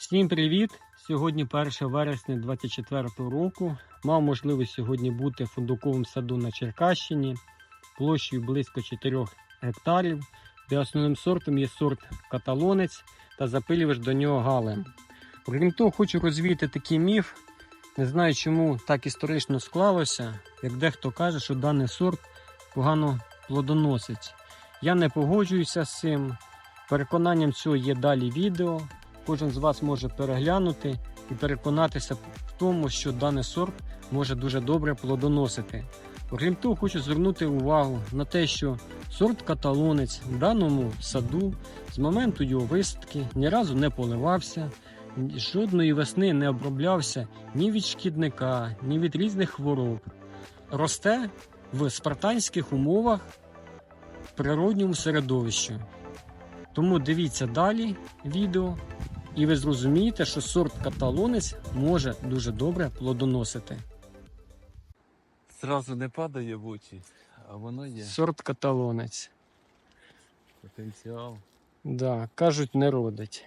Всім привіт! Сьогодні 1 вересня 2024 року. Мав можливість сьогодні бути в фундуковому саду на Черкащині площею близько 4 гектарів, де основним сортом є сорт каталонець та запилювач до нього галем. Окрім того, хочу розвіяти такий міф. Не знаю, чому так історично склалося, як дехто каже, що даний сорт погано плодоносить. Я не погоджуюся з цим. Переконанням цього є далі відео. Кожен з вас може переглянути і переконатися в тому, що даний сорт може дуже добре плодоносити. Окрім того, хочу звернути увагу на те, що сорт каталонець в даному саду з моменту його висадки ні разу не поливався, жодної весни не оброблявся ні від шкідника, ні від різних хвороб. Росте в спартанських умовах в природньому середовищі. Тому дивіться далі відео, і ви зрозумієте, що сорт каталонець може дуже добре плодоносити. Зразу не падає в очі, а воно є. Сорт каталонець. Потенціал. Да, кажуть, не родить.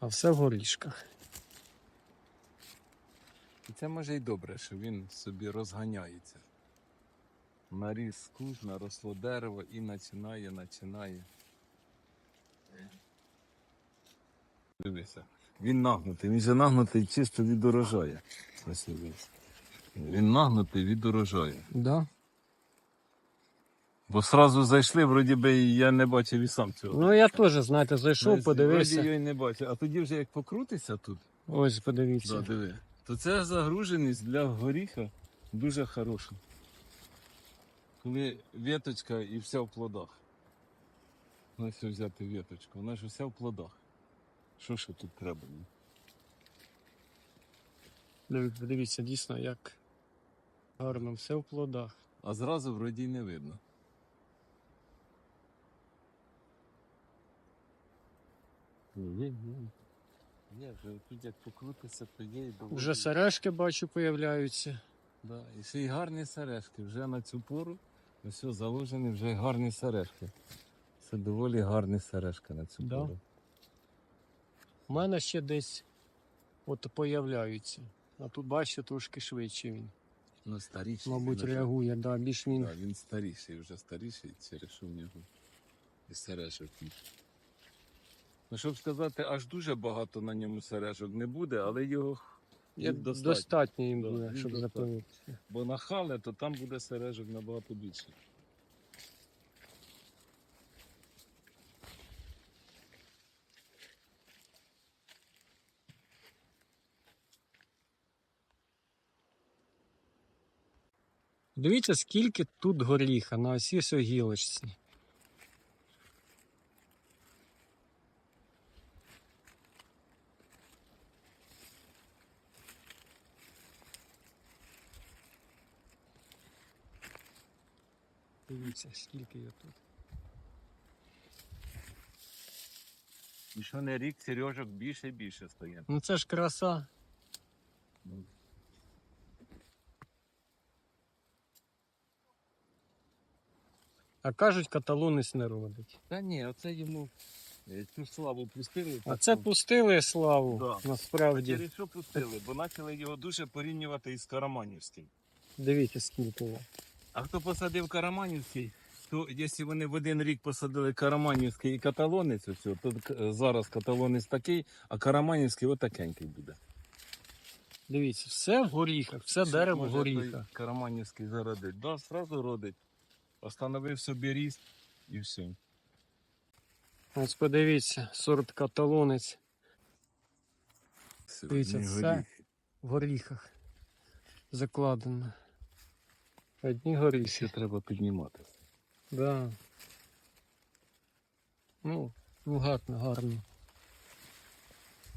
А все в горішках. І це може й добре, що він собі розганяється. Наріс куш, наросло дерево і починає, починає. Дивися. Він нагнутий, він же нагнутий чисто від урожаю. Ось дивись. Він нагнутий від урожаю. Да? Бо сразу зайшли, вроді би я не бачив і сам цього. Ну я теж, знаєте, зайшов, Вроді подивився. його і не бачив. А тоді вже як покрутиться тут. Ось подивіться. Да, диви. То це загруженість для горіха дуже хороша. Коли віточка і вся в плодах. Ось взяти віточку, вона ж вся в плодах. Що ще тут треба? Подивіться, дійсно, як гарно, все в плодах. А зразу вроді не видно. Є, є. Є, вже тут як покрутиться, то є і доволі. Вже сережки бачу, появляються. Да, і ще й гарні сережки. Вже на цю пору ось заложені вже гарні сережки. Це доволі гарні сережки на цю Да. пору. У мене ще десь от появляються. А тут бачите, трошки швидше він. Ну, старіший. Мабуть, реагує, да, більш він. Да, він старіший, вже старіший, через що в нього і сережок. Ну, щоб сказати, аж дуже багато на ньому сережок не буде, але його. Я достатньо. достатньо їм буде, щоб запилитися. Бо на хале, то там буде сережок набагато більше. Дивіться, скільки тут горіха на осі ось гілочці. Дивіться, скільки його тут. І що не рік сережок більше і більше стає. Ну це ж краса. А кажуть, каталонець не родить. Та ні, оце йому е, цю славу пустили. А так, це ну, пустили славу, Да. насправді. Через що пустили? Бо почали його дуже порівнювати із Караманівським. Дивіться, скільки його. А хто посадив Караманівський, то якщо вони в один рік посадили Караманівський і каталонець, ось, то к- зараз каталонець такий, а Караманівський отакенький буде. Дивіться, все в горіхах, все дерево в Може, горіхах. Караманівський зародить. Да, сразу родить. Остановив собі ріст і все. Ось подивіться, сорт каталонець Дивіться, все. в горіхах закладено. Одні горіхи. Ще треба піднімати. Да. Ну, ну гарно, гарно.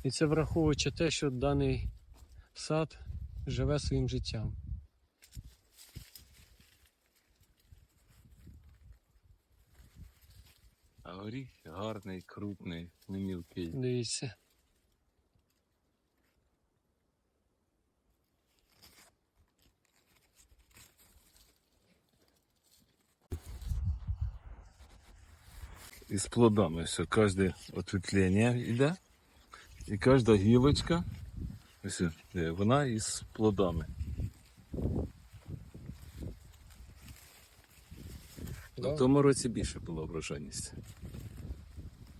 І це враховуючи те, що даний сад живе своїм життям. А горіх гарний, крупний, не мілкий. Дивіться. І з плодами все, кожне ответвлення йде. І кожна гілочка, ось, е, вона із плодами. Да. В тому році більше було врожайність.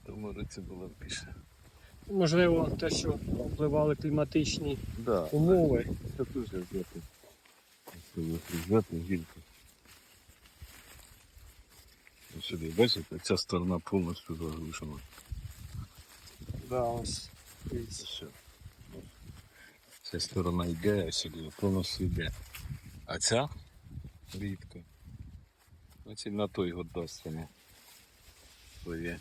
В тому році було більше. Можливо, те, що впливали кліматичні Да. умови. Це дуже взяти. Взяти гільку. Сюди, бачите, ця сторона повністю заглушена. Да, ось. Все. Ця сторона йде, а сюди повністю йде. А ця рідко. Значить на той год дасть воно своє.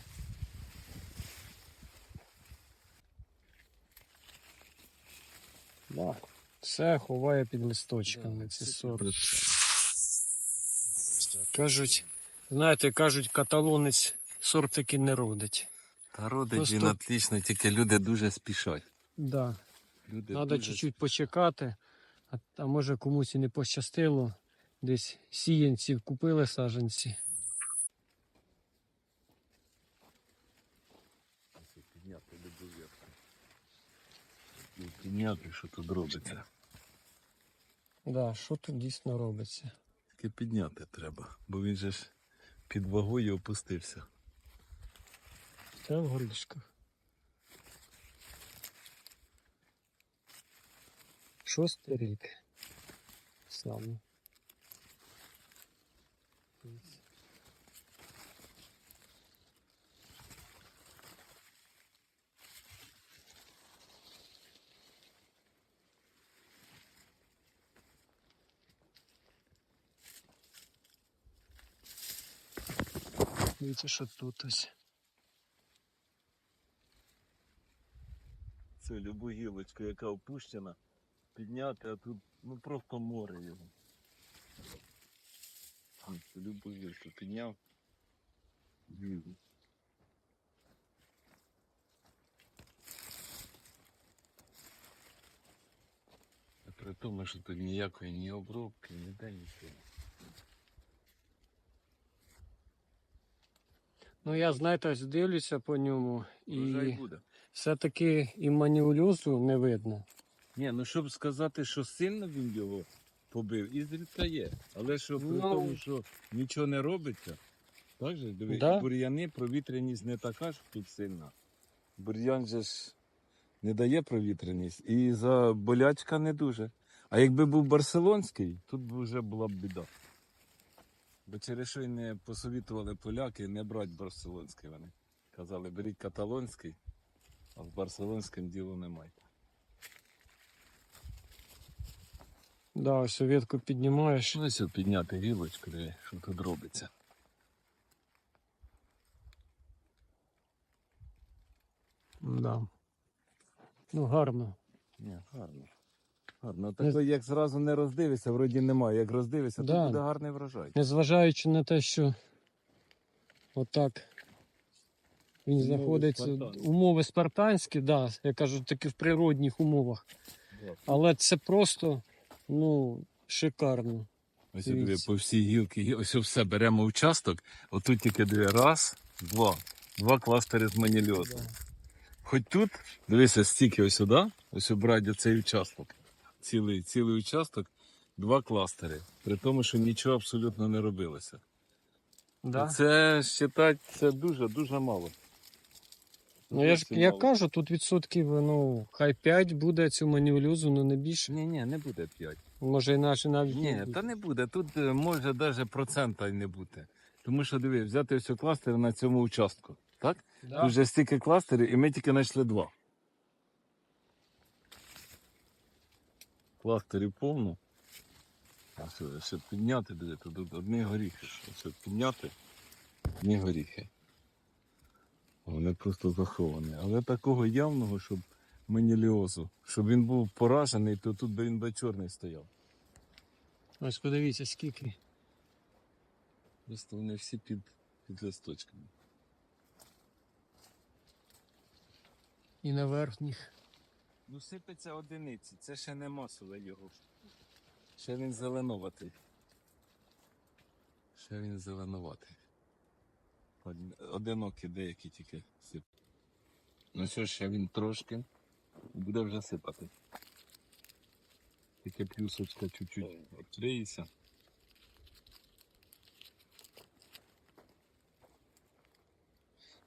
Да. Все ховає під листочками. Це сорт. Кажуть, знаєте, кажуть, каталонець сорт таки не родить. Та родить Просто- він отлично, тільки люди дуже спішать. Да. Люди Треба дуже чуть-чуть почекати, а, а може комусь і не пощастило. Десь сіянців купили саджанці. підняти любу вірку. Підняти, що тут робиться. Да, що тут дійсно робиться? Тільки підняти треба, бо він же ж під вагою опустився. Це в горішках. Шостий рік. Саме. Дивіться, що тут ось. Це любу гілочку, яка опущена, підняти, а тут ну просто море його. Ось, Любу гілку підняв. При тому, що тут ніякої ні обробки, ніде нічого. Ну, я, знаєте, ось дивлюся по ньому, Врожай і буде. все-таки і маніолюзу не видно. Ні, ну щоб сказати, що сильно він його побив, ізрідка є. Але що при Ну. тому, що нічого не робиться, так же, диви, Да. бур'яни, провітряність не така ж тут сильна. Бур'ян же ж не дає провітряність, і за болячка не дуже. А якби був барселонський, тут вже була б біда. Бо через що й не посовітували поляки не брати барселонський вони. Казали, беріть каталонський, а з барселонським ділу немає. Да, ось ветку піднімаєш. Ну, ось підняти гілочку, що тут робиться. Да. Ну, гарно. Ні, гарно. Гарно. Такий, як зразу не роздивишся, вроді немає. Як роздивишся, Да. то буде гарний врожай. Незважаючи на те, що отак він Умови знаходиться. спартанські. Умови спартанські, да, я кажу, таки в природних умовах. Але це просто ну, шикарно. Ось диви, Дивіться. по всій гілки, ось все беремо участок, отут тільки диви, раз, два. Два кластери з манільозу. Хоч тут, дивися, стільки ось сюди, ось обрати цей участок. Цілий, цілий участок, два кластери. При тому, що нічого абсолютно не робилося. Да? Це вважати, це дуже-дуже мало. Ну, я ж я мало. кажу, тут відсотків, ну, хай 5 буде цю маніолюзу, ну не більше. Ні, ні, не буде 5. Може, іначе навіть. Ні, та не буде. Тут е, може навіть процента й не бути. Тому що диви, взяти ось кластер на цьому участку. Так? Да? Тут вже стільки кластерів, і ми тільки знайшли два. Кластерів повно. А все, все підняти, диви, тут одні горіхи. Все підняти, одні горіхи. Вони просто заховані. Але такого явного, щоб меніліозу, щоб він був поражений, то тут би він би чорний стояв. Ось подивіться, скільки. Просто вони всі під, під листочками. І на верхніх. Ну, сипеться одиниці, це ще не масове його. Ще він зеленуватий. Ще він зеленуватий. Одинокі деякі тільки сип. Ну що, ще він трошки. Буде вже сипати. Таке плюсочка чуть-чуть відкриється.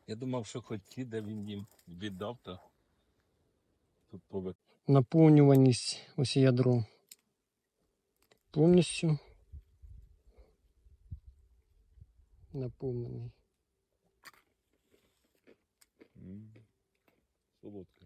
Я думав, що хоч ті, де він їм віддав, то. Наповнюваність ось ядро повністю наповнений. М, Солодке.